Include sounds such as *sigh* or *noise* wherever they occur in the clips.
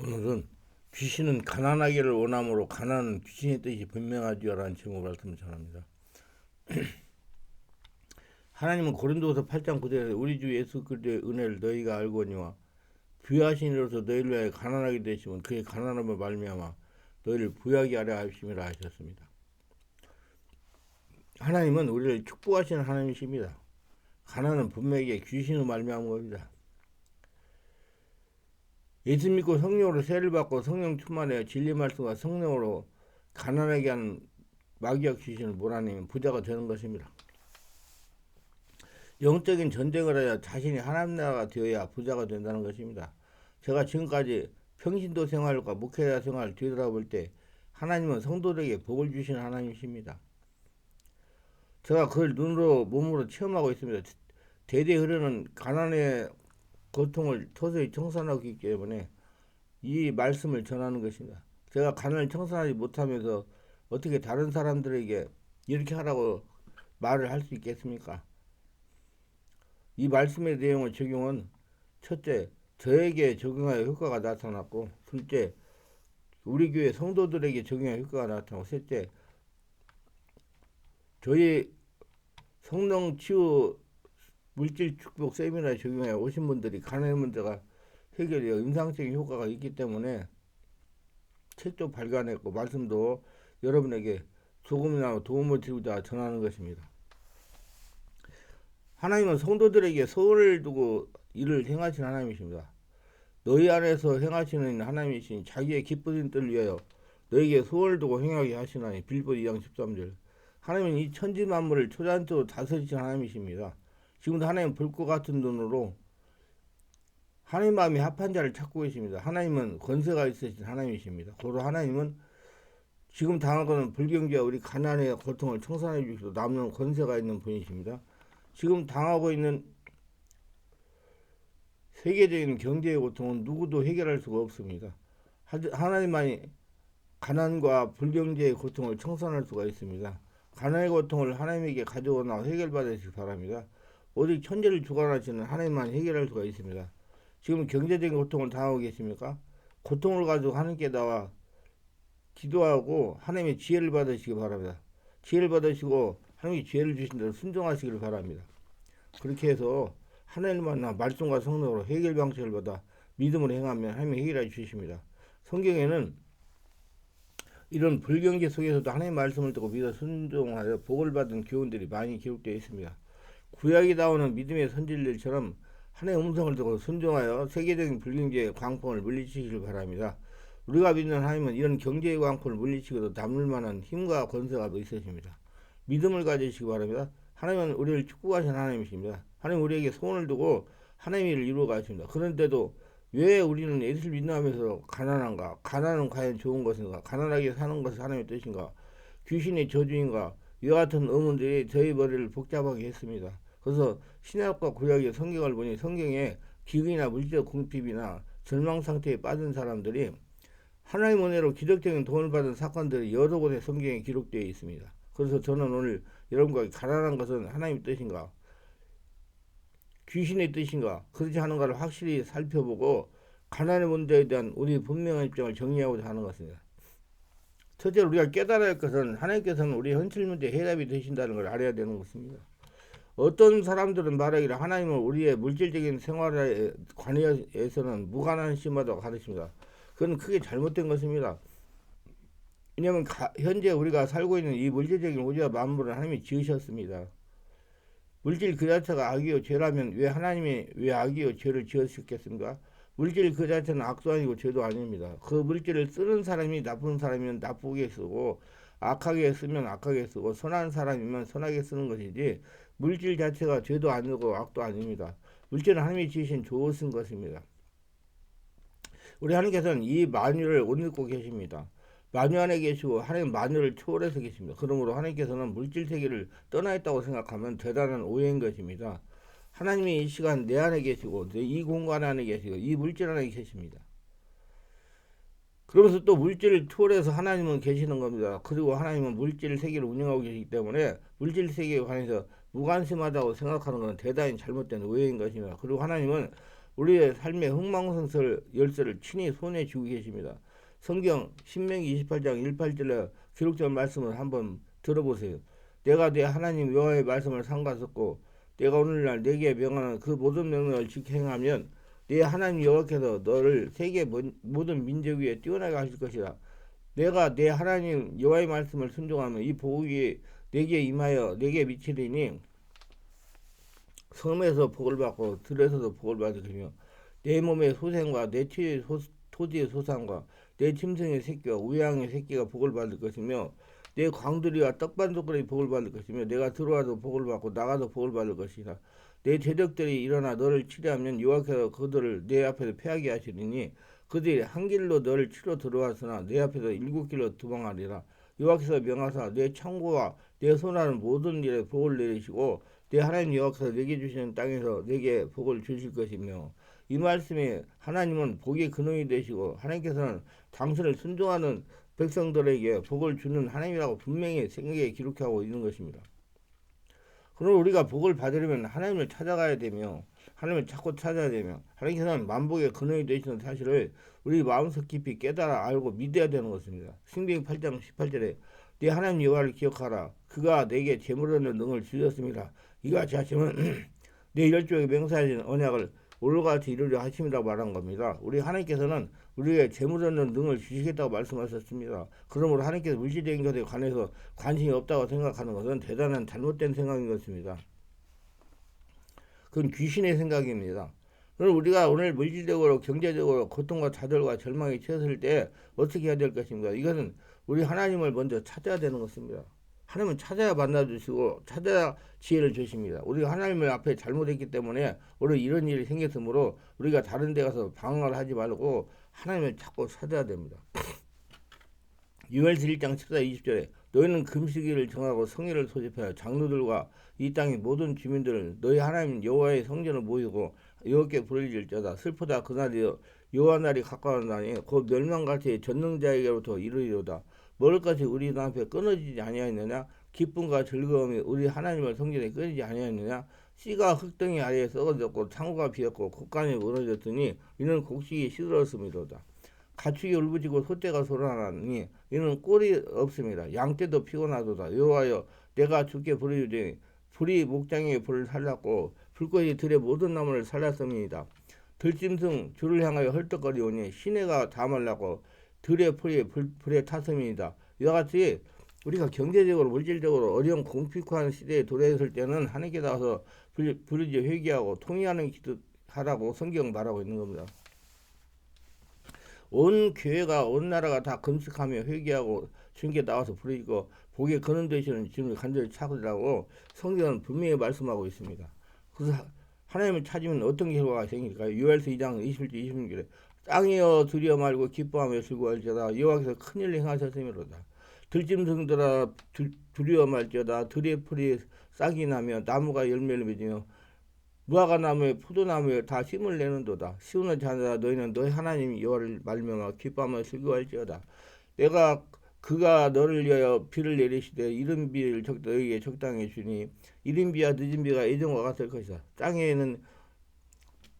오늘은 귀신은 가난하기를 원함으로 가난은 귀신의 뜻이 분명하지요라는 제목 말씀을 전합니다. *clears throat* 하나님은 고린도서 8장 9절에 우리 주 예수 그리스도의 은혜를 너희가 알거니와 부여하신 이로서 너희를 위하여 가난하게 되시면 그의 가난함을 말미암아 너희를 부여하게 하려 하심이라 하셨습니다. 하나님은 우리를 축복하시는 하나님이십니다. 가난은 분명히 귀신으로 말미암은 겁니다. 예수 믿고 성령으로 세를 받고 성령 충만하여 진리 말씀과 성령으로 가난하게 하는 마귀와 귀신을 몰아내면 부자가 되는 것입니다. 영적인 전쟁을 하여 자신이 하나님 나라가 되어야 부자가 된다는 것입니다. 제가 지금까지 평신도 생활과 목회자 생활을 뒤돌아볼 때 하나님은 성도들에게 복을 주시는 하나님이십니다. 제가 그걸 눈으로 몸으로 체험하고 있습니다. 대대 흐르는 가난의 고통을 서서히 청산하고 있기 때문에 이 말씀을 전하는 것입니다. 제가 가난을 청산하지 못하면서 어떻게 다른 사람들에게 이렇게 하라고 말을 할 수 있겠습니까? 이 말씀의 내용을 적용은 첫째, 저에게 적용하여 효과가 나타났고, 둘째, 우리 교회 성도들에게 적용하여 효과가 나타나고, 셋째, 저희 성령 치유 물질 축복 세미나에 적용해 오신 분들이 가난의 문제가 해결되어 임상적인 효과가 있기 때문에 책도 발간했고 말씀도 여러분에게 조금이나마 도움을 드리고자 전하는 것입니다. 하나님은 성도들에게 소원을 두고 일을 행하신 하나님이십니다. 너희 안에서 행하시는 하나님이신 자기의 기쁘신 뜻을 위하여 너에게 소원을 두고 행하게 하시나니 빌보 2장 13절 하나님은 이 천지 만물을 초자연적으로 다스리신 하나님이십니다. 지금도 하나님 불꽃 같은 눈으로 하나님 마음이 합한 자를 찾고 계십니다. 하나님은 권세가 있으신 하나님이십니다. 고로 하나님은 지금 당하고는 불경제와 우리 가난의 고통을 청산해 주시고 남는 권세가 있는 분이십니다. 지금 당하고 있는 세계적인 경제의 고통은 누구도 해결할 수가 없습니다. 하나님만이 가난과 불경제의 고통을 청산할 수가 있습니다. 가난의 고통을 하나님에게 가져오나 해결받으시기 바랍니다. 오직 천재를 주관하시는 하나님만 해결할 수가 있습니다. 지금 경제적인 고통을 당하고 계십니까? 고통을 가지고 하나님께 나와 기도하고 하나님의 지혜를 받으시기 바랍니다. 지혜를 받으시고 하나님이 지혜를 주신 대로 순종하시기를 바랍니다. 그렇게 해서 하나님을 만나 말씀과 성령으로 해결 방식을 받아 믿음으로 행하면 하나님이 해결해 주십니다. 성경에는 이런 불경제 속에서도 하나님의 말씀을 듣고 믿어 순종하여 복을 받은 교훈들이 많이 기록되어 있습니다. 구약이 나오는 믿음의 선진들처럼 하나님의 음성을 듣고 순종하여 세계적인 불경제의 광풍을 물리치기를 바랍니다. 우리가 믿는 하나님은 이런 경제의 광풍을 물리치고도 담을 만한 힘과 권세가 있으십니다. 믿음을 가지시기 바랍니다. 하나님은 우리를 축복하신 하나님이십니다. 하나님 우리에게 소원을 두고 하나님의 일을 이루어 가십니다. 그런데도 왜 우리는 예수를 믿나면서 가난한가? 가난은 과연 좋은 것인가? 가난하게 사는 것이 하나님의 뜻인가? 귀신의 저주인가? 이와 같은 의문들이 저희 머리를 복잡하게 했습니다. 그래서 신약과 구약의 성경을 보니 성경에 기근이나 물질 공핍이나 절망 상태에 빠진 사람들이 하나님 은혜로 기적적인 도움을 받은 사건들이 여러 곳에 성경에 기록되어 있습니다. 그래서 저는 오늘 여러분과 가난한 것은 하나님의 뜻인가? 귀신의 뜻인가? 그렇지 않은가를 확실히 살펴보고 가난의 문제에 대한 우리 분명한 입장을 정리하고자 하는 것입니다. 첫째로 우리가 깨달아야 할 것은 하나님께서는 우리 현실 문제 해답이 되신다는 걸 알아야 되는 것입니다. 어떤 사람들은 말하기를 하나님은 우리의 물질적인 생활에 관해서는 무관한심하다고 가르칩니다. 그건 크게 잘못된 것입니다. 왜냐하면 가, 현재 우리가 살고 있는 이 물질적인 우주와 만물을 하나님이 지으셨습니다. 물질 그 자체가 악이요 죄라면 왜 하나님이 왜 악이요 죄를 지으셨겠습니까? 물질 그 자체는 악도 아니고 죄도 아닙니다. 그 물질을 쓰는 사람이 나쁜 사람이면 나쁘게 쓰고 악하게 쓰면 악하게 쓰고 선한 사람이면 선하게 쓰는 것이지 물질 자체가 죄도 아니고 악도 아닙니다. 물질은 하나님이 지으신 좋으신 것입니다. 우리 하나님께서는 이 만유를 옷 입고 계십니다. 만유 안에 계시고 하나님 만유를 초월해서 계십니다. 그러므로 하나님께서는 물질 세계를 떠나 있다고 생각하면 대단한 오해인 것입니다. 하나님이 이 시간 내 안에 계시고 이 공간 안에 계시고 이 물질 안에 계십니다. 그러면서 또 물질을 초월해서 하나님은 계시는 겁니다. 그리고 하나님은 물질 세계를 운영하고 계시기 때문에 물질 세계에 관해서 무관심하다고 생각하는 것은 대단히 잘못된 오해인 것입니다. 그리고 하나님은 우리의 삶의 흥망성쇠 열쇠를 친히 손에 쥐고 계십니다. 성경 신명기 28장 18절에 기록된 말씀을 한번 들어보세요. 내가 내 하나님 여호와의 말씀을 삼가 듣고 내가 오늘날 내게 명하는 그 모든 명령을 지켜 행하면 내 하나님 여호와께서 너를 세계 모든 민족 위에 뛰어나게 하실 것이다. 내가 내 하나님 여호와의 말씀을 순종하면 이 복이 내게 임하여 내게 미치리니 섬에서 복을 받고 들에서도 복을 것이며 내 몸의 소생과 내 소, 토지의 소산과 내 짐승의 새끼와 우양의 새끼가 복을 받을 것이며 내 광들이와 떡반석거리 복을 받을 것이며 내가 들어와도 복을 받고 나가도 복을 받을 것이다. 내 대적들이 일어나 너를 치려하면 여호와께서 그들을 내 앞에서 패하게 하시리니 그들이 한 길로 너를 치러 들어왔으나 내 앞에서 일곱 길로 도망하리라. 여호와께서 명하사 내 창고와 내 손하는 모든 일에 복을 내리시고 내 하나님 여호와께서 내게 주시는 땅에서 내게 복을 주실 것이며 이 말씀에 하나님은 복의 근원이 되시고 하나님께서는 당신을 순종하는 백성들에게 복을 주는 하나님이라고 분명히 생각에 기록하고 있는 것입니다. 그럼 우리가 복을 받으려면 하나님을 찾아가야 되며 하나님을 찾고 찾아야 되며 하나님께서는 만복의 근원이 되시는 사실을 우리 마음속 깊이 깨달아 알고 믿어야 되는 것입니다. 신명기 8장 18절에 내 하나님 여호와를 기억하라 그가 내게 재물 얻는 능을 주셨습니다. 이같이 하시면 내 열조에게 맹세하신 언약을 올같이 이루려 하심이라고 말한 겁니다. 우리 하나님께서는 우리에게 재물 얻는 능을 주시겠다고 말씀하셨습니다. 그러므로 하나님께서 물질적인 것에 관해서 관심이 없다고 생각하는 것은 대단한 잘못된 생각인 것입니다. 그건 귀신의 생각입니다. 그럼 우리가 오늘 물질적으로 경제적으로 고통과 좌절과 절망에 처했을 때 어떻게 해야 될 것입니까? 이것은 우리 하나님을 먼저 찾아야 되는 것입니다. 하나님은 찾아야 만나주시고 찾아야 지혜를 주십니다. 우리가 하나님을 앞에 잘못했기 때문에 오늘 이런 일이 생겼으므로 우리가 다른 데 가서 방황을 하지 말고 하나님을 찾고 찾아야 됩니다. 유엘서 1장 14, 20절에 너희는 금식일을 정하고 성일을 소집하여 장로들과 이 땅의 모든 주민들을 너희 하나님 여호와의 성전을 모이고 여호와께 부르짖을지어다 슬프다 그날이여 여호와 날이 가까웠나니 곧 멸망같이 전능자에게로부터 이르리로다 먹을 것이 우리 눈앞에 끊어지지 아니하였느냐 기쁨과 즐거움이 우리 하나님의 성전에 끊이지 아니하였느냐 씨가 흙덩이 아래에 썩어졌고 창고가 비었고 곡간이 무너졌더니 이는 곡식이 시들었음이로다 가축이 울부짖고 소떼가 소란하니 이는 꼴이 없습니다. 양떼도 피곤하도다. 여호와여 내가 주께 부르짖으니 불이 목장에 불을 살랐고 불꽃이 들의 모든 나무를 살랐습니다. 들짐승 줄을 향하여 헐떡거리오니 시내가 다 말랐고 들의 풀이 불, 불에 탔습니다. 이와 같이 우리가 경제적으로 물질적으로 어려운 공핍한 시대에 도래했을 때는 하나님께 나와서 부르짖어 회개하고 통의하는 기도하라고 성경 말하고 있는 겁니다. 온 교회가 온 나라가 다 금식하며 회개하고 주님께 나와서 부르짖고 복의 근원 되시는 주님을 간절히 찾으라고 성경은 분명히 말씀하고 있습니다. 그래서 하나님을 찾으면 어떤 결과가 생길까요? 유엘서 2장 21절 26절에 땅이여 두려워 말고 기뻐하며 즐거워할지어다 여호와께서 큰일 행하셨음이로다. 들짐승들아 두려워 말지어다 들의 풀이 싹이 나며 나무가 열매를 맺으며 무화과 나무에 포도나무에 다 힘을 내는도다. 시온의 자녀라 너희는 너희 하나님 여호와를 말미암아 기뻐하며 즐거워할지어다. 내가 그가 너를 위하여 비를 내리시되 이른 비를 적, 너희에게 적당히 주니 이른 비와 늦은 비가 예전과 같을 것이다. 땅에는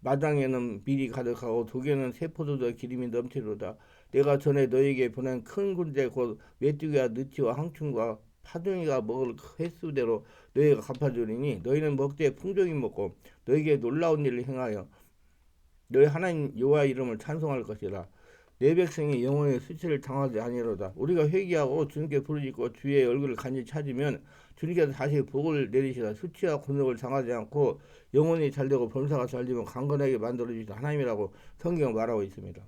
마당에는 밀이 가득하고 독에는 세포도도 기름이 넘치로다. 내가 전에 너희에게 보낸 큰 군대 곧 메뚜기와 느치와 항충과 파둥이가 먹을 횟수대로 너희가 갚아주리니 너희는 먹되 풍족히 먹고 너희에게 놀라운 일을 행하여 너희 하나님 여호와 이름을 찬송할 것이라 내 백성이 영원히 수치를 당하지 아니로다. 우리가 회개하고 주님께 부르짖고 주의 얼굴을 간절히 찾으면 주님께서 다시 복을 내리시다 수치와 곤욕을 당하지 않고 영원히 잘되고 범사가 잘되면 강건하게 만들어주시다 하나님이라고 성경 말하고 있습니다.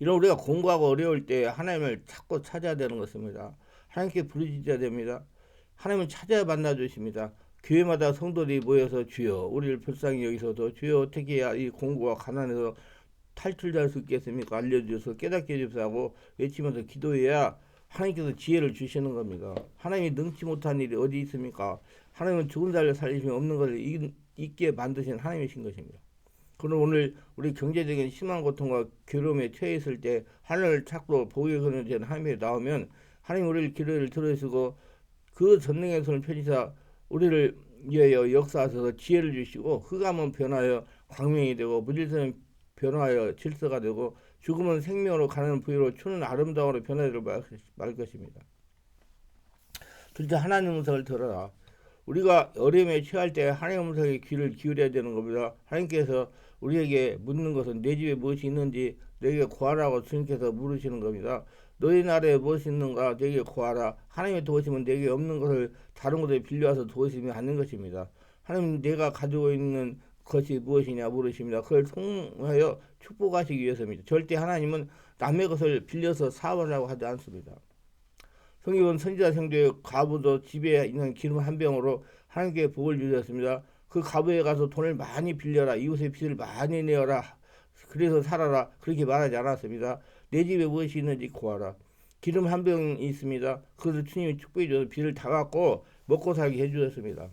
이런 우리가 공부하고 어려울 때 하나님을 찾고 찾아야 되는 것입니다. 하나님께 부르짖어야 됩니다. 하나님을 찾아야 만나 주십니다. 교회마다 성도들이 모여서 주여 우리를 불쌍히 여기서도 주여 어떻게 해야 이 공고와 가난에서 탈출할 수 있겠습니까? 알려주셔서 깨닫게 해주시고 외치면서 기도해야 하나님께서 지혜를 주시는 겁니다. 하나님이 능치 못한 일이 어디 있습니까? 하나님은 죽은 자를 살리시면 없는 것을 있게 만드신 하나님이신 것입니다. 그럼 오늘 우리 경제적인 심한 고통과 괴로움에 처해 있을 때 하늘을 찾고 근원 된 하나님이 나오면 하나님 우리를 기도를 들으시고 그 전능의 손을 펴시사 우리를 위하여 역사하셔서 지혜를 주시고 흑암은 변하여 광명이 되고 무질서는 변화하여 질서가 되고 죽음은 생명으로 가는 부위로 추는 아름다움으로 변화될 말- 말 것입니다. 둘째 하나님 음성을 들어라. 우리가 어려움에 처할 때 하나님 음성에 귀를 기울여야 되는 겁니다. 하나님께서 우리에게 묻는 것은 내 집에 무엇이 있는지 내게 구하라고 주님께서 물으시는 겁니다. 너희 나라에 무엇이 있는가 내게 구하라. 하나님의 도우심은 내게 없는 것을 다른 곳에 빌려와서 도우심이 않는 것입니다. 하나님 내가 가지고 있는 것이 무엇이냐 물으십니다. 그걸 통하여 축복하시기 위해서입니다. 절대 하나님은 남의 것을 빌려서 사업하려고 하지 않습니다. 성경은 선지자 성도의 과부도 집에 있는 기름 한 병으로 하나님께 복을 주셨습니다. 그 과부에 가서 돈을 많이 빌려라. 이웃의 빚을 많이 내어라. 그래서 살아라. 그렇게 말하지 않았습니다. 내 집에 무엇이 있는지 구하라. 기름 한 병이 있습니다. 그것을 주님이 축복해 줘서 빚을 다 갚고 먹고 살게 해주셨습니다.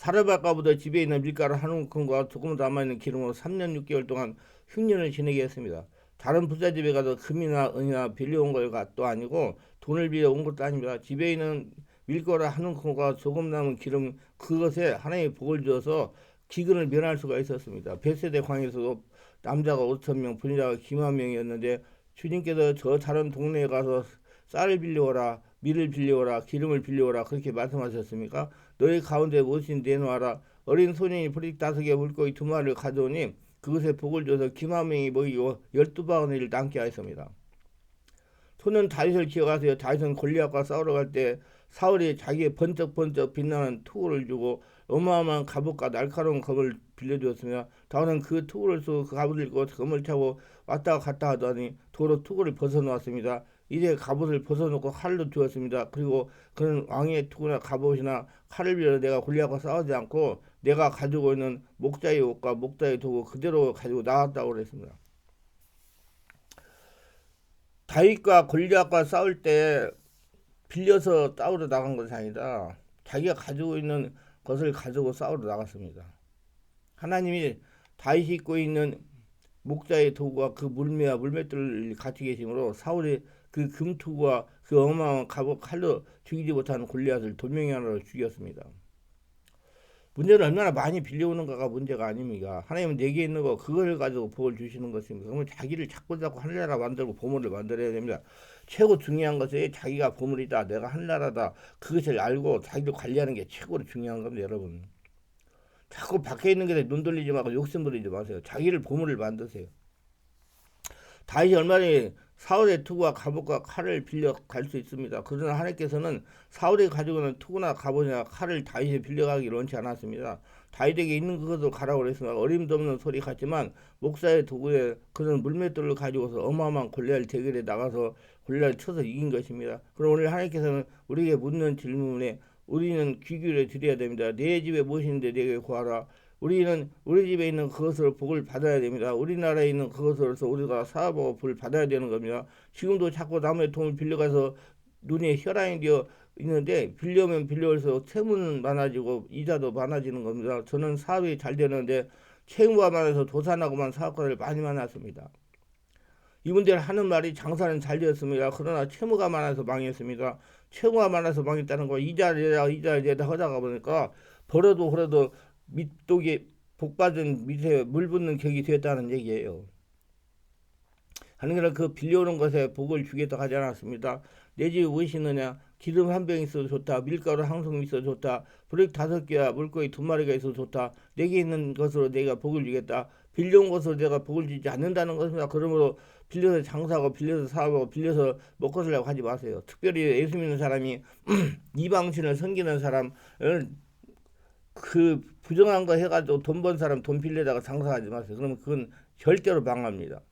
사르바가보다 집에 있는 밀가루 한 움큼과 조금 남아있는 기름으로 3년 6개월 동안 흉년을 지내게 했습니다. 다른 부자 집에 가서 금이나 은이나 빌려온 것도 아니고 돈을 빌려 온 것도 아닙니다. 집에 있는 밀가루 한 움큼과 조금 남은 기름 그것에 하나님의 복을 주어서 기근을 면할 수가 있었습니다. 베세대 광에서도 남자가 5천 명, 분자가 기만 명이었는데 주님께서 저 다른 동네에 가서 쌀을 빌려오라, 밀을 빌려오라, 기름을 빌려오라 그렇게 말씀하셨습니까? 너희 가운데 무엇인 내놓아라. 어린 소년이 브릭 다섯 개 물고기 두 마리를 가져오니 그것에 복을 줘서 기만 명이 먹이고 열두 바구니를 남게 하였습니다. 소년 다윗을 기억하세요. 다윗은 골리앗과 싸우러 갈 때 사울이 자기의 번쩍번쩍 빛나는 투구를 주고 어마어마한 갑옷과 날카로운 검을 빌려주었으며 다윗은 그 투구를 쓰고 그 갑옷을 입고 검을 차고 왔다 갔다 하더니 도로 투구를 벗어놓았습니다. 이제 갑옷을 벗어놓고 칼도 주었습니다. 그리고 그는 왕의 투구나 갑옷이나 칼을 빌려 내가 골리앗과 싸우지 않고 내가 가지고 있는 목자의 옷과 목자의 도구 그대로 가지고 나왔다고 그랬습니다. 다윗과 골리앗과 싸울 때 빌려서 싸우러 나간 것이 아니다. 자기가 가지고 있는 것을 가지고 싸우러 나갔습니다. 하나님이 다윗이 입고 있는 목자의 도구와 그 물매와 물맷들을 같이 계심으로 사울이 그 금투구와 그 어마어마한 갑옷 칼로 죽이지 못하는 골리앗을 돌멩이 하나로 죽였습니다. 문제는 얼마나 많이 빌려오는가가 문제가 아닙니까? 하나님은 내게 있는 거 그걸 가지고 복을 주시는 것입니다. 그러면 자기를 찾고 잡고 하늘나라 만들고 보물을 만들어야 됩니다. 최고 중요한 것은 자기가 보물이다. 내가 하늘나라다. 그것을 알고 자기를 관리하는 게 최고로 중요한 겁니다, 여러분. 자꾸 밖에 있는 게눈 돌리지 말고 욕심 부리지 마세요. 자기를 보물을 만드세요. 다윗이 얼마나 사울의 투구와 갑옷과 칼을 빌려 갈 수 있습니다. 그러나 하나님께서는 사울이 가지고 있는 투구나 갑옷이나 칼을 다윗에 빌려가기를 원치 않았습니다. 다윗에게 있는 그것을 가라고 그랬습니다. 어림도 없는 소리 같지만 목사의 도구에 그런 물맷돌을 가지고서 어마어마한 골리앗 대결에 나가서 골리앗을 쳐서 이긴 것입니다. 그럼 오늘 하나님께서는 우리에게 묻는 질문에 우리는 귀 기울여 드려야 됩니다. 내 집에 무엇인데 내게 구하라. 우리는 우리 집에 있는 그것으로 복을 받아야 됩니다. 우리나라에 있는 그것으로서 우리가 사업하고 복을 받아야 되는 겁니다. 지금도 자꾸 남의 돈을 빌려가서 눈에 혈안이 되어 있는데 빌려면 빌려서 채무는 많아지고 이자도 많아지는 겁니다. 저는 사업이 잘 되는데 채무가 많아서 도산하고만 사업가를 많이 만났습니다. 이분들 하는 말이 장사는 잘 되었습니다. 그러나 채무가 많아서 망했습니다. 채무가 많아서 망했다는 거 이자 내다 이자 내다 하다가 보니까 벌어도 벌어도 밑독에 복 받은 밑에 물 붓는 격이 되었다는 얘기예요. 하나님은 그 빌려오는 것에 복을 주겠다 하지 않았습니다. 내 집에 무엇이 있느냐? 기름 한 병 있어도 좋다. 밀가루 한 송이 있어도 좋다. 브렉 다섯 개와 물고기 두 마리가 있어도 좋다. 내게 있는 것으로 내가 복을 주겠다. 빌려온 것으로 내가 복을 주지 않는다는 것입니다. 그러므로 빌려서 장사하고 빌려서 사업하고 빌려서 먹고 살려고 하지 마세요. 특별히 예수 믿는 사람이 *clears throat* 이방신을 섬기는 사람을 그 부정한 거 해가지고 돈 번 사람 돈 빌려다가 장사하지 마세요. 그러면 그건 절대로 망합니다.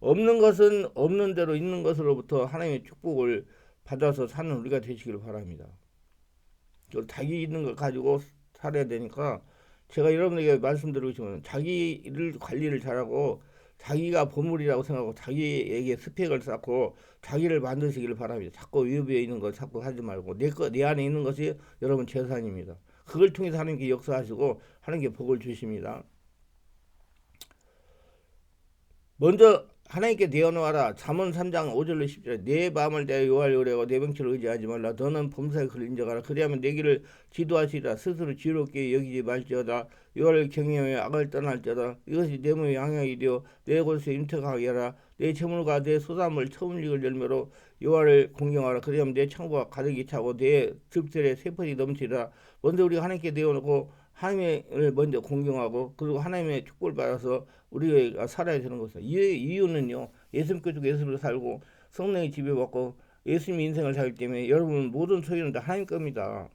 없는 것은 없는 대로 있는 것으로부터 하나님의 축복을 받아서 사는 우리가 되시기를 바랍니다. 자기 있는 걸 가지고 살아야 되니까 제가 여러분에게 말씀드리고 싶은 자기를 관리를 잘하고 자기가 보물이라고 생각하고 자기에게 스펙을 쌓고 자기를 만드시기를 바랍니다. 자꾸 위협에 있는 거 자꾸 하지 말고 내, 거, 내 안에 있는 것이 여러분 재산입니다. 그걸 통해서 하나님께 역사하시고 하나님께 복을 주십니다. 먼저 하나님께 내어놓아라. 잠언 3장 5절로 10절 내 마음을 내 요할 요래고 내 병치를 의지하지 말라. 너는 범사에 그를 인정하라. 그리하면 내 길을 지도하시리라. 스스로 지롭게 여기지 말지어다. 여호와를 경외하며 악을 떠날 자다 이것이 내 몸의 양향이 되어 내 곳에 인택하게 하라 내 재물과 내 소산물 처음 익을 열매로 여호와를 공경하라 그리하면 내 창고가 가득히 차고 내 즙들에 세포이 넘치리라 먼저 우리가 하나님께 내어놓고 하나님을 먼저 공경하고 그리고 하나님의 축복을 받아서 우리가 살아야 되는 것이다. 이 이유는요. 예수님 께서 예수로 살고 성령의 지배받고 예수님 인생을 살기 때문에 여러분 모든 소유는 다 하나님 겁니다.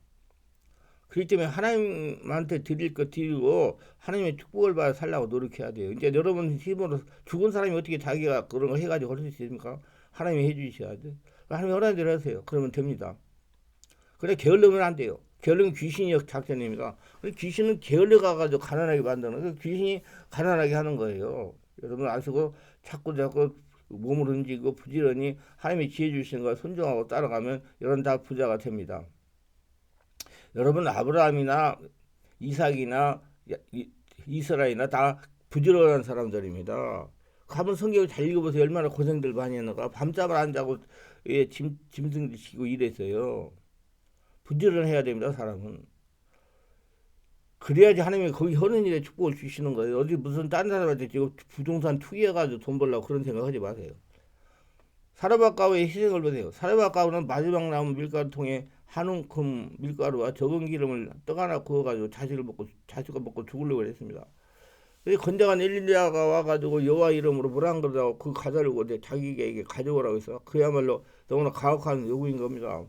그렇기 때문에 하나님한테 드릴 것 드리고 하나님의 축복을 받아 살라고 노력해야 돼요. 이제 여러분 힘으로 죽은 사람이 어떻게 자기가 그런 거 해가지고 할 수 있습니까? 하나님이 해주셔야 돼. 하나님이 허락한 대로 하세요. 그러면 됩니다. 그래 게을르면 안 돼요. 게을르면 귀신이 작전입니다. 귀신은 게을러 가가지고 가난하게 만드는 그 귀신이 가난하게 하는 거예요. 여러분 아시고 자꾸 자꾸 몸을 움직이고 부지런히 하나님이 지혜 주시는 걸 순종하고 따라가면 여러분 다 부자가 됩니다. 여러분 아브라함이나 이삭이나 이스라엘이나 다 부지런한 사람들입니다. 한번 성경을 잘 읽어보세요. 얼마나 고생들 많이 했는가. 밤잠을 안 자고 예, 짐, 짐승 지고 이랬어요. 부지런해야 됩니다. 사람은. 그래야지 하나님이 거기 하는 일에 축복을 주시는 거예요. 어디 무슨 딴 사람한테 지금 부동산 투기해가지고 돈 벌려고 그런 생각하지 마세요. 사르바가우의 희생을 보세요. 사르바가우는 마지막 남은 밀가루 통에 한 움큼 밀가루와 적은 기름을 떡 하나 구워가지고 자식을 먹고 자식을 먹고 죽으려고 했습니다. 건장한 엘리야가 와가지고 여호와 이름으로 물한 그릇하고 그 과자를 오되 자기에게 가져오라고 해서 그야말로 너무나 가혹한 요구인 겁니다.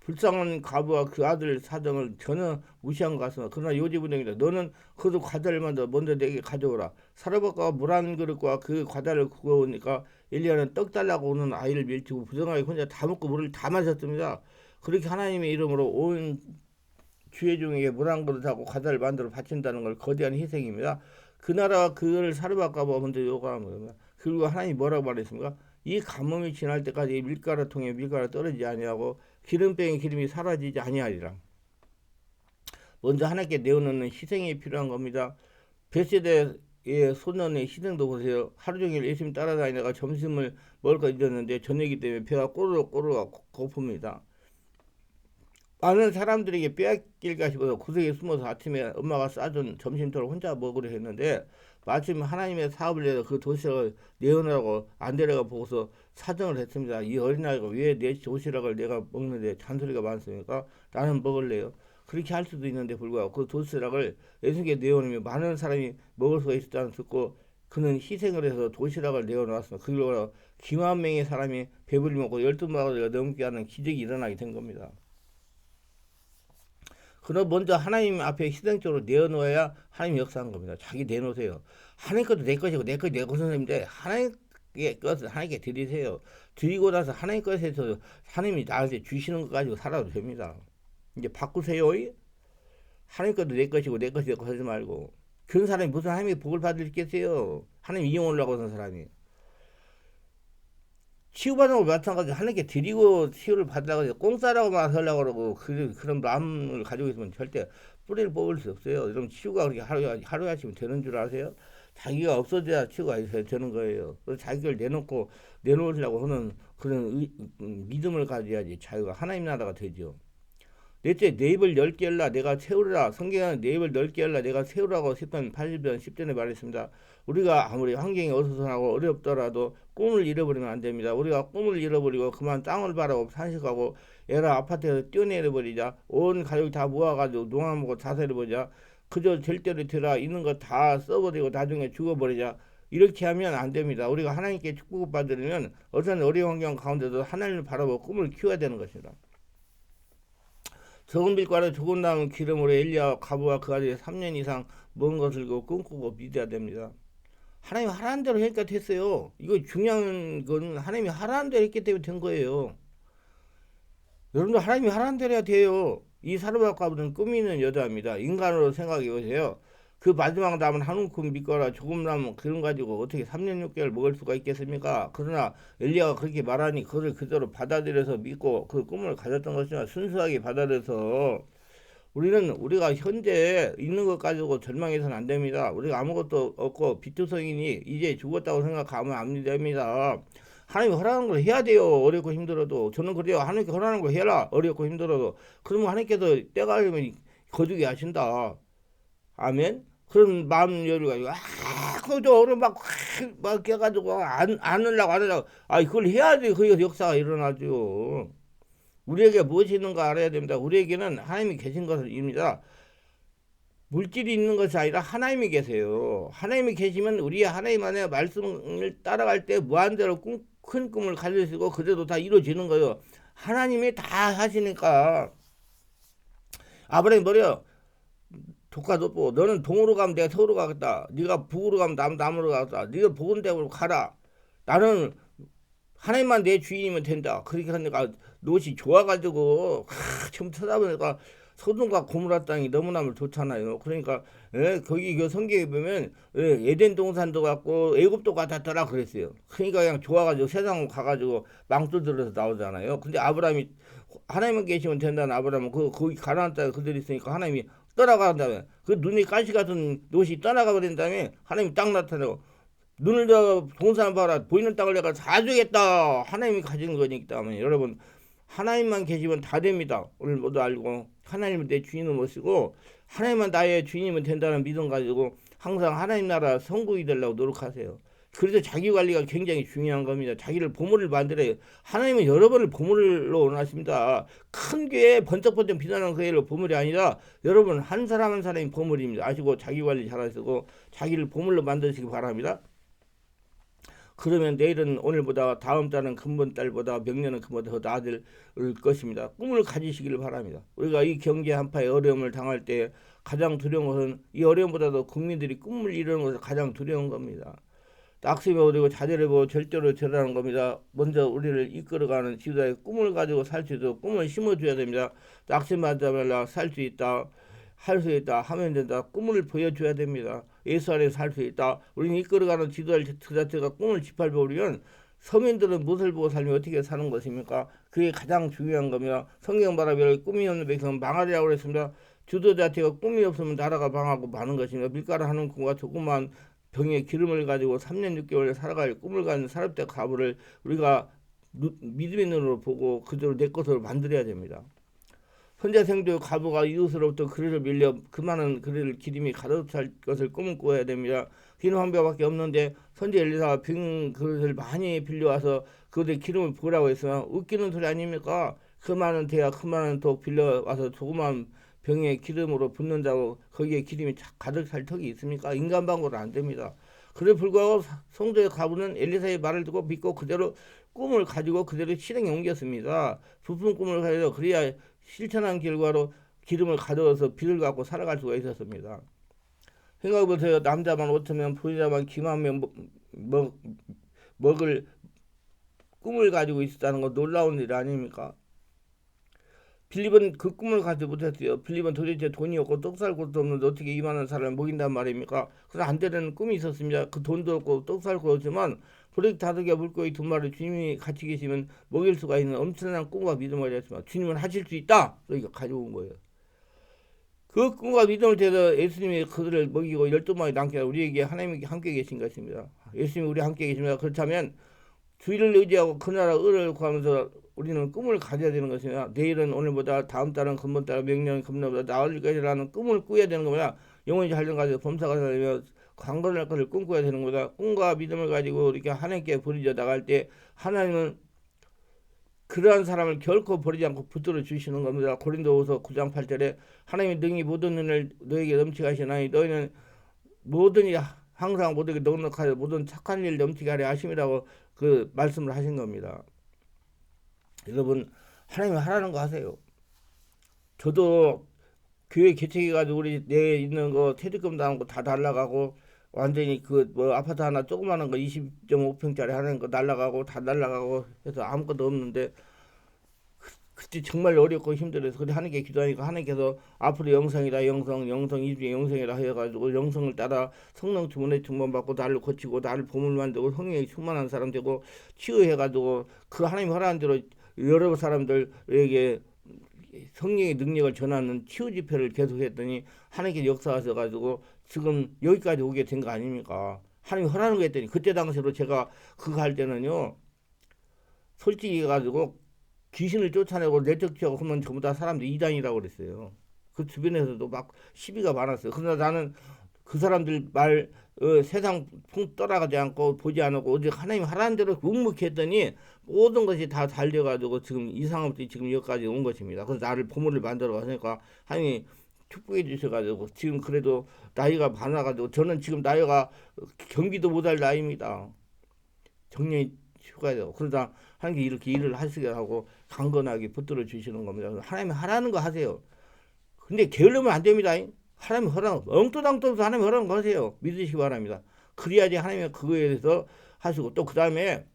불쌍한 가부와 그 아들 사정을 전혀 무시한 것 같습니다. 그러나 요지부동이다. 너는 그도 과자를 먼저 먼저 내게 가져오라. 사르밧과 물한 그릇과 그 과자를 구워오니까 엘리야는 떡 달라고 오는 아이를 밀치고 부정하게 혼자 다 먹고 물을 다 마셨습니다. 그렇게 하나님의 이름으로 온 주의 종에게 물한 그릇하고 과자를 만들어 바친다는 걸 거대한 희생입니다. 그 나라와 그를 먼저 요구하는 겁니다. 그리고 하나님이 뭐라고 말했습니까? 이 가뭄이 지날 때까지 밀가루 통에 밀가루 떨어지지 아니하고 기름병의 기름이 사라지지 아니하리라. 먼저 하나님께 내어놓는 희생이 필요한 겁니다. 베세대의 소년의 희생도 보세요. 하루 종일 예수님 따라다니다가 점심을 먹을 거 잊었는데 저녁이 때문에 배가 꼬르륵 꼬르륵 고픕니다. 많은 사람들에게 빼앗길까 싶어서 구석에 숨어서 아침에 엄마가 싸준 점심토를 혼자 먹으려 했는데 마침 하나님의 사업을 해서 그 도시락을 내어놓으라고 안 데려가 보고서 사정을 했습니다. 이 어린아이가 왜 내 도시락을 내가 먹는데 잔소리가 많습니까? 나는 먹을래요. 그렇게 할 수도 있는데 불구하고 그 도시락을 예수께 내어놓으면 많은 사람이 먹을 수가 있었다는 듣고 그는 희생을 해서 도시락을 내어놓았습니다. 그리고 기만 명의 사람이 배불리 먹고 열두 마리가 넘게 하는 기적이 일어나게 된 겁니다. 그럼 먼저 하나님 앞에 희생적으로 내어놓아야 하나님 역사한 겁니다. 자기 내놓으세요. 하나님 것도 내 것이고 내 것이 내 것인데 하나님의 것을 하나님께 드리세요. 드리고 나서 하나님 것에서 하나님이 나한테 주시는 것 가지고 살아도 됩니다. 이제 바꾸세요. 하나님 것도 내 것이고 내 것이 하지 말고 그런 사람이 무슨 하나님의 복을 받을 겠어요. 하나님 이용하려고 하는 사람이. 치유받는 거 마찬가지로 하나님께 드리고 치유를 받으려고 꽁싸라고만 하려고 그러고 그, 그런 마음을 가지고 있으면 절대 뿌리를 뽑을 수 없어요. 여러분 치유가 그렇게 하루, 하루에 하시면 되는 줄 아세요? 자기가 없어져야 치유가 되는 거예요. 그래서 자기를 내놓고 내놓으려고 하는 그런 의, 음, 믿음을 가져야지 자유가 하나님 나라가 되죠. 넷째 내 입을 넓게 열라 내가 세우리라 성경은 내 입을 넓게 열라 내가 세우라고 10편 80편 10전에 말했습니다. 우리가 아무리 환경이 어수선하고 어렵더라도 꿈을 잃어버리면 안 됩니다. 우리가 꿈을 잃어버리고 그만 땅을 바라고 산식하고 애라 아파트에서 뛰어내려버리자 온 가족 다 모아가지고 농아 먹고 자살해보자 그저 절대로 들어 있는 거 다 써버리고 나중에 죽어버리자 이렇게 하면 안 됩니다. 우리가 하나님께 축복을 받으려면 어떤 어려운 환경 가운데도 하나님을 바라보고 꿈을 키워야 되는 것입니다. 적은 빛과는 조금 남은 기름으로 엘리야 가부와 그 아들이 3년 이상 먼 것을 꿈꾸고 믿어야 됩니다. 하나님 하라는 대로 하니까 됐어요. 이거 중요한 건 하나님이 하라는 대로 했기 때문에 된 거예요. 여러분도 하나님이 하라는 대로 해야 돼요. 이 사르밧가부는 꾸미는 여자입니다. 인간으로 생각해 보세요. 그 마지막 남은 한 움큼 믿거라 조금 남은 그런 가지고 어떻게 3년 6개월 먹을 수가 있겠습니까? 그러나 엘리야가 그렇게 말하니 그를 그대로 받아들여서 믿고 그 꿈을 가졌던 것이지만 순수하게 받아들여서 우리는 우리가 현재 있는 것 가지고 절망해서는 안 됩니다. 우리가 아무것도 없고 비투성이니 이제 죽었다고 생각하면 안 됩니다. 하나님이 허락하는 걸 해야 돼요. 어렵고 힘들어도. 저는 그래요. 하나님께 허락하는 걸 해라. 어렵고 힘들어도. 그러면 하나님께서 때가 되면 거두게 하신다. 아멘. 그런 마음 열을 가지고 아 그저 얼음 막막 깨가지고 안 안으려고 안으려고 아 그걸 해야지 그 역사가 일어나죠. 우리에게 무엇이 있는가 알아야 됩니다. 우리에게는 하나님이 계신 것입니다. 물질이 있는 것이 아니라 하나님이 계세요. 하나님이 계시면 우리 하나님 안에 말씀을 따라갈 때 무한대로 꿈, 큰 꿈을 가지시고 그대로 다 이루어지는 거예요. 하나님이 다 하시니까 아브라함이 뭐래요? 조카도 너는 동으로 가면 내가 서으로 가겠다. 네가 북으로 가면 남 남으로 가겠다. 네가 복은 대로 가라. 나는 하나님만 내 주인이면 된다. 그렇게 하니까 노시 좋아가지고 하, 처음 쳐다보니까 소돔과 고무라 땅이 너무나 좋잖아요. 그러니까 예, 거기 그 성경에 보면 예, 에덴 동산도 같고 애굽도 같았더라 그랬어요. 그러니까 그냥 좋아가지고 세상 가가지고 망토 들어서 나오잖아요. 근데 아브라함이 하나님만 계시면 된다는 아브라함은 그 거기 가나안 땅에 그들이 있으니까 하나님이 떠나간 다음에 그 눈이 가시 같은 노시 떠나가 버린 다음에 하나님이 딱 나타나고 눈을 저 동산 봐라 보이는 땅을 내가 다 주겠다 하나님이 가진 거니까 여러분 하나님만 계시면 다 됩니다 오늘 모두 알고 하나님은 내 주인을 모시고 하나님만 나의 주인이면 된다는 믿음 가지고 항상 하나님 나라 성공이 되려고 노력하세요 그래서 자기 관리가 굉장히 중요한 겁니다. 자기를 보물을 만들어요. 하나님은 여러분을 보물로 원하십니다. 큰 교회 번쩍번쩍 빛나는 교회로 보물이 아니라 여러분 한 사람 한 사람이 보물입니다. 아시고 자기 관리 잘하시고 자기를 보물로 만드시기 바랍니다. 그러면 내일은 오늘보다 다음 달은 근본 달보다 명년은 그보다 더 나아질 것입니다. 꿈을 가지시기를 바랍니다. 우리가 이 경제 한파의 어려움을 당할 때 가장 두려운 것은 이 어려움보다도 국민들이 꿈을 이루는 것이 가장 두려운 겁니다. 낙심이 오고 자제를 보고 절대로 절하는 겁니다. 먼저 우리를 이끌어가는 지도자의 꿈을 가지고 살 수 있도록 꿈을 심어줘야 됩니다. 낙심하지 말라 살 수 있다. 할 수 있다 하면 된다. 꿈을 보여줘야 됩니다. 예수 안에 살수 있다. 우리는 이끌어가는 지도자 그 자체가 꿈을 짓밟아버리면 서민들은 무엇을 보고 살면 어떻게 사는 것입니까? 그게 가장 중요한 겁니다. 성경 바라별 꿈이 없는 백성은 망하리라고 그랬습니다. 주도 자체가 꿈이 없으면 나라가 망하고 마는 것입니다. 밀가루 하는 꿈과 조금만 병에 기름을 가지고 3년 6개월 살아갈 꿈을 가진 사람때 가부를 우리가 믿음의 눈으로 보고 그대로 내 것으로 만들어야 됩니다. 현자생도 가부가 이웃으로부터 그릇을 밀려 그 많은 그릇을 기름이 가득 찰 것을 꿈을 꿔야 됩니다. 흰 황배밖에 없는데 선제 엘리사가 빈 그릇을 많이 빌려와서 그것에 기름을 부으라고 했으면 웃기는 소리 아닙니까? 그 많은 대야 그 많은 독 빌려와서 조그만 병에 기름으로 붓는다고 거기에 기름이 가득 찰 턱이 있습니까? 인간 방법은 안 됩니다. 그래 불구하고 성도의 가부는 엘리사의 말을 듣고 믿고 그대로 꿈을 가지고 그대로 실행에 옮겼습니다. 부푼 꿈을 가지고 그래야 실천한 결과로 기름을 가져와서 비를 갖고 살아갈 수가 있었습니다. 생각해보세요. 남자만 옷으면 부자만 기만면 먹, 먹, 먹을 꿈을 가지고 있었다는 건 놀라운 일 아닙니까? 빌립은 그 꿈을 가지 못했어요. 빌립은 도대체 돈이 없고 떡살 곳도 없는데 어떻게 이만한 사람을 먹인단 말입니까? 그래서 안 되는 꿈이 있었습니다. 그 돈도 없고 떡살 곳 없지만 브레이크 다득에 물고기 두 마리 주님이 같이 계시면 먹일 수가 있는 엄청난 꿈과 믿음을 했지만 주님은 하실 수 있다. 그러니까 가져온 거예요. 그 꿈과 믿음을 대해서 예수님이 그들을 먹이고 열두 마리 남게 우리에게 하나님이 함께 계신 것입니다. 예수님이 우리 함께 계십니다. 그렇다면 주의를 의지하고 그 나라 의를 구하면서 우리는 꿈을 가져야 되는 것이냐 내일은 오늘보다 다음 달은 금번 달 명년 금년보다 나을 것이라는 꿈을 꾸야 되는 겁니다. 영원히 잘된 가지고 범사가 살며 강건할 것을 꿈꿔야 되는 거다. 꿈과 믿음을 가지고 이렇게 하나님께 부르져 나갈 때 하나님은 그러한 사람을 결코 버리지 않고 붙들어 주시는 겁니다. 고린도후서 9장 8절에 하나님이 능히 모든 눈을 너에게 넘치게 하시나니 너희는 모든 이 항상 모두에게 넉넉하여 모든 착한 일 넘치게 하려 하심이라고 그 말씀을 하신 겁니다. 여러분 하나님이 하라는 거 하세요. 저도 교회 개척해가지고 우리 내 있는 거 퇴직금 나온 거 다 날라가고 완전히 그 뭐 아파트 하나 조그마한 거 20.5평짜리 하는 거 날라가고 다 날라가고 해서 아무것도 없는데 그때 정말 어렵고 힘들어서 근데 하나님께 기도하니까 하나님께서 앞으로 영성이다 영성 영성 이중에 영성이라 해가지고 영성을 따라 성령 주문에 충만받고 나를 고치고 나를 보물 만들고 성령이 충만한 사람 되고 치유해가지고 그 하나님 허락한 대로 여러 사람들에게 성령의 능력을 전하는 치유 집회를 계속했더니 하나님께 역사하셔 가지고 지금 여기까지 오게 된 거 아닙니까? 하나님 거 했더니 그때 당시로 제가 그거 할 때는요 솔직히 가지고 귀신을 쫓아내고 내적지하고 하면 전부 다 사람들 이단이라고 그랬어요. 그 주변에서도 막 시비가 많았어요. 그러나 나는 그 사람들 말 어, 세상 풍 떠나가지 않고 보지 않고 어디 하나님 하라는 대로 묵묵했더니 모든 것이 다 달려가지고 지금 이상 없이 지금 여기까지 온 것입니다. 그래서 나를 보물을 만들어 가니까 하나님이 축복해 주셔가지고 지금 그래도 나이가 많아가지고 저는 지금 나이가 경기도 못할 나이입니다. 정년이 휴가요. 그러다 하나님께 이렇게 일을 하시게 하고 강건하게 붙들어 주시는 겁니다. 하나님이 하라는 거 하세요. 근데 게을르면 안 됩니다. 하나님 허락, 엉뚱당도 없어 하나님 허락 거세요. 믿으시기 바랍니다. 그래야지 하나님이 그거에 대해서 하시고 또 그 다음에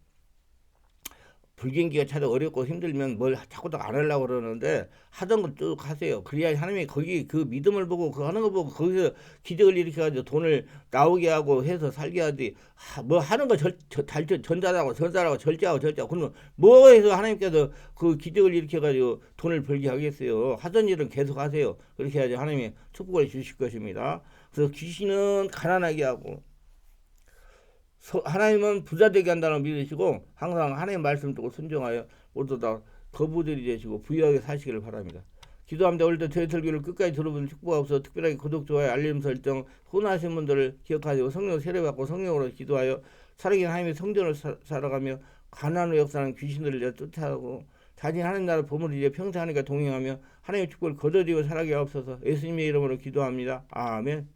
불경기가 찾아 어렵고 힘들면 뭘 자꾸 안 하려고 그러는데 하던 걸 쭉 하세요. 그래야 하나님이 거기 그 믿음을 보고 그 하는 거 보고 거기서 기적을 일으켜가지고 돈을 나오게 하고 해서 살게 하지 하, 뭐 하는 거 절, 절, 달, 전달하고 전달하고 절제하고 절제하고 그러면 뭐 해서 하나님께서 그 기적을 일으켜가지고 돈을 벌게 하겠어요. 하던 일은 계속 하세요. 그렇게 해야지 하나님이 축복을 주실 것입니다. 그래서 귀신은 가난하게 하고 서- 하나님은 부자 되게 한다는 걸 믿으시고 항상 하나님 말씀 듣고 순종하여 모두 다 거부들이 되시고 부유하게 사시기를 바랍니다. 기도합니다. 오늘도 저희 설교를 끝까지 들어보는 축복하옵소서 특별하게 구독, 좋아요, 알림 설정, 후원하신 분들을 기억하시고 성령 세례받고 성령으로 기도하여 살아계신 하나님의 성전을 사- 살아가며 가난으로 역사하는 귀신들을 쫓아하고 자신 하나님 나라 보물을 이제 평생 하니까 동행하며 하나님의 축복을 거둬들이고 살아게 하옵소서 예수님의 이름으로 기도합니다. 아멘